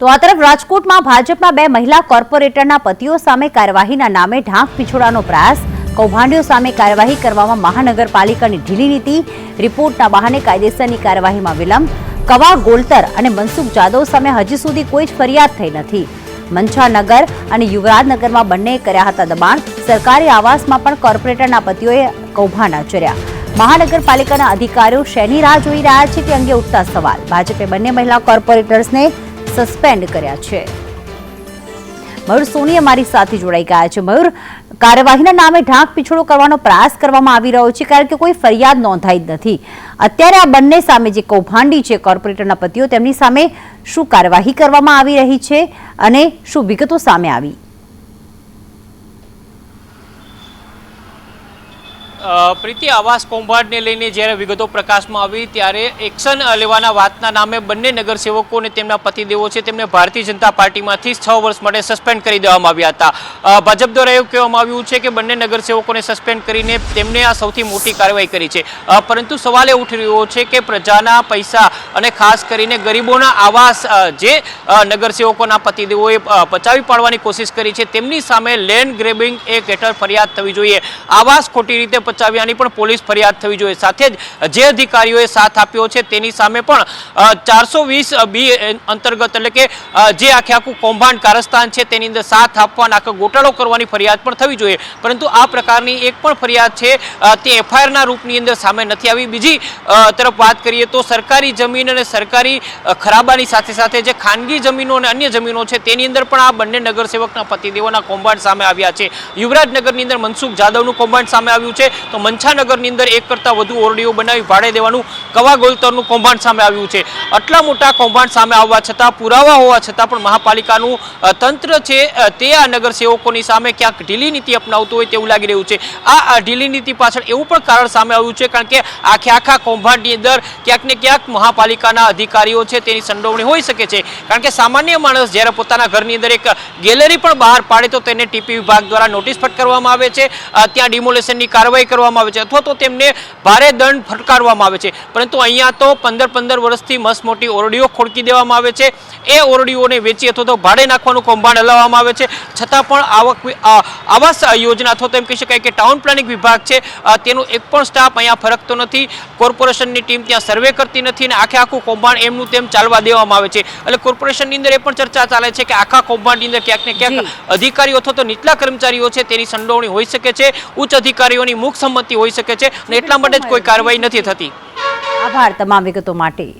તો આ તરફ રાજકોટમાં ભાજપના બે મહિલા કોર્પોરેટરના પતિઓ સામે કાર્યવાહીના નામે ઢાંક પીછોડાનો પ્રયાસ. કૌભાંડીઓ સામે કાર્યવાહી કરવામાં મહાનગરપાલિકાની ઢીલી નીતિ. રિપોર્ટના બહાને કાયદેસરની કાર્યવાહીમાં વિલંબ. કવા ગોલતર અને મનસુખ જાદવ સામે હજી સુધી કોઈ જ ફરિયાદ થઈ નથી. મંછાનગર અને યુવરાજનગરમાં બંનેએ કર્યા હતા દબાણ. સરકારી આવાસમાં પણ કોર્પોરેટરના પતિઓએ કૌભાંડ આચર્યા. મહાનગરપાલિકાના અધિકારીઓ શેની રાહ જોઈ રહ્યા છે તે અંગે ઉઠતા સવાલ. ભાજપે બંને મહિલા કોર્પોરેટર્સને સસ્પેન્ડ કર્યા છે. મયુર સોની અમારી સાથે જોડાઈ ગયા છે. મયુર, કાર્યવાહીના નામે ઢાંક પીછોડો કરવાનો પ્રયાસ કરવામાં આવી રહ્યો છે, કારણ કે કોઈ ફરિયાદ નોંધાઈ જ નથી. અત્યારે આ બંને સામે જે કૌભાંડી છે, કોર્પોરેટરના પતિઓ, તેમની સામે શું કાર્યવાહી કરવામાં આવી રહી છે અને શું વિગતો સામે આવી? પ્રીતિ, આવાસ કૌભાંડને લઈને જ્યારે વિગતો પ્રકાશમાં આવી, ત્યારે એક્શન લેવાના વાતના નામે બંને નગરસેવકો અને તેમના પતિદેવો છે, તેમને ભારતીય જનતા પાર્ટીમાંથી છ વર્ષ માટે સસ્પેન્ડ કરી દેવામાં આવ્યા હતા. ભાજપ દ્વારા એવું કહેવામાં આવ્યું છે કે બંને નગરસેવકોને સસ્પેન્ડ કરીને તેમને આ સૌથી મોટી કાર્યવાહી કરી છે. પરંતુ સવાલ એ ઉઠી રહ્યો છે કે પ્રજાના પૈસા અને ખાસ કરીને ગરીબોના આવાસ જે નગરસેવકોના પતિદેવોએ પચાવી પાડવાની કોશિશ કરી છે, તેમની સામે લેન્ડ ગ્રેબિંગ એક હેઠળ ફરિયાદ થવી જોઈએ. આવાસ ખોટી રીતે પચાવ્યાની પણ પોલીસ ફરિયાદ થવી જોઈએ. સાથે જ જે અધિકારીઓએ સાથ આપ્યો છે તેની સામે પણ ચારસો વીસ બી અંતર્ગત એટલે કે જે આખે આખું કૌભાંડ કારસ્તાન છે તેની અંદર સાથ આપવાના આખો ગોટાળો કરવાની ફરિયાદ પણ થવી જોઈએ. પરંતુ આ પ્રકારની એક પણ ફરિયાદ છે તે એફઆઈઆરના રૂપની અંદર સામે નથી આવી. બીજી તરફ વાત કરીએ તો સરકારી જમીન અને સરકારી ખરાબાની સાથે સાથે જે ખાનગી જમીનો અને અન્ય જમીનો છે તેની અંદર પણ આ બંને નગરસેવકના પતિદેવોના કૌભાંડ સામે આવ્યા છે. યુવરાજનગરની અંદર મનસુખ જાદવનું કૌભાંડ સામે આવ્યું છે. તો મંછાનગરની અંદર એક કરતાં વધુ ઓરડીઓ બનાવી ભાડે દેવાનું કવા ગોલતરનું કૌભાંડ સામે આવ્યું છે. આટલા મોટા કૌભાંડ સામે આવવા છતાં, પુરાવા હોવા છતાં પણ મહાપાલિકાનું તંત્ર છે તે આ નગરસેવકોની સામે ક્યાંક ઢીલી નીતિ અપનાવતું હોય તેવું લાગી રહ્યું છે. આ ઢીલી નીતિ પાછળ એવું પણ કારણ સામે આવ્યું છે, કારણ કે આખે આખા કૌભાંડની અંદર ક્યાંક ને ક્યાંક મહાપાલિકાના અધિકારીઓ છે, તેની સંડોવણી હોઈ શકે છે. કારણ કે સામાન્ય માણસ જ્યારે પોતાના ઘરની અંદર એક ગેલેરી પણ બહાર પાડે તો તેને ટીપી વિભાગ દ્વારા નોટિસ ફટકારવામાં આવે છે. ત્યાં ડિમોલેશનની કાર્યવાહી કરવામાં આવે છે અથવા તો તેમને ભારે દંડ ફટકારવામાં આવે છે. પરંતુ અહીંયા તો પંદર પંદર વર્ષથી મસ્ત મોટી ઓરડીઓ ખોડકી દેવામાં આવે છે. એ ઓરડીઓને વેચી અથવા તો ભાડે નાખવાનું કૌભાંડ હલાવવામાં આવે છે. છતાં પણ આવક આવાસ યોજના અથવા તો એમ કહી શકાય કે ટાઉન પ્લાનિંગ વિભાગ છે તેનું તેનો એક પણ સ્ટાફ અહીંયા ફરકતો નથી. કોર્પોરેશનની ટીમ ત્યાં સર્વે કરતી નથી અને આખે આખું કૌભાંડ એમનું તેમ ચાલવા દેવામાં આવે છે. એટલે કોર્પોરેશનની અંદર એ પણ ચર્ચા ચાલે છે કે આખા કૌભાંડની અંદર ક્યાંક ને ક્યાંક અધિકારીઓ અથવા તો નીચલા કર્મચારીઓ છે તેની સંડોવણી હોઈ શકે છે. ઉચ્ચ અધિકારીઓની મુખ સંમતિ હોઈ શકે છે અને એટલા માટે જ કોઈ કાર્યવાહી નથી થતી. આભાર તમામ વિગતો માટે.